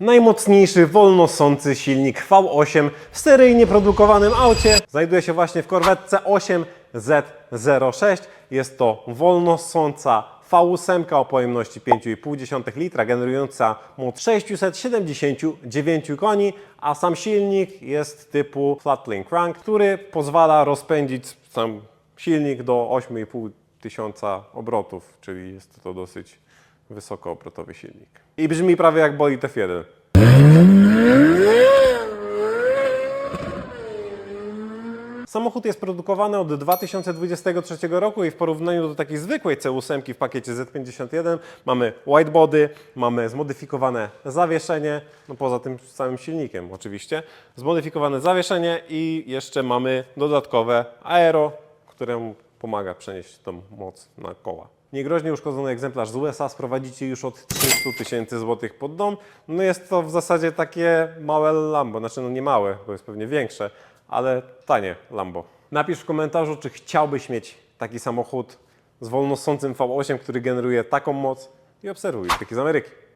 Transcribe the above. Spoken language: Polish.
Najmocniejszy wolnosący silnik V8 w seryjnie produkowanym aucie znajduje się właśnie w korwetce 8Z06. Jest to wolnosąca V8 o pojemności 5,5 litra, generująca moc 679 koni, a sam silnik jest typu Flatlink Crank, który pozwala rozpędzić sam silnik do 8,5 tysiąca obrotów, czyli jest to dosyć wysokoobrotowy silnik. I brzmi prawie jak bolid F1. Samochód jest produkowany od 2023 roku i w porównaniu do takiej zwykłej C8 w pakiecie Z51 mamy whitebody, mamy zmodyfikowane zawieszenie, no poza tym samym silnikiem oczywiście, zmodyfikowane zawieszenie i jeszcze mamy dodatkowe aero, które pomaga przenieść tą moc na koła. Niegroźnie uszkodzony egzemplarz z USA sprowadzicie już od 300 tysięcy złotych pod dom. No jest to w zasadzie takie małe Lambo, znaczy no nie małe, bo jest pewnie większe, ale tanie Lambo. Napisz w komentarzu, czy chciałbyś mieć taki samochód z wolnosącym V8, który generuje taką moc i obserwuj, taki z Ameryki.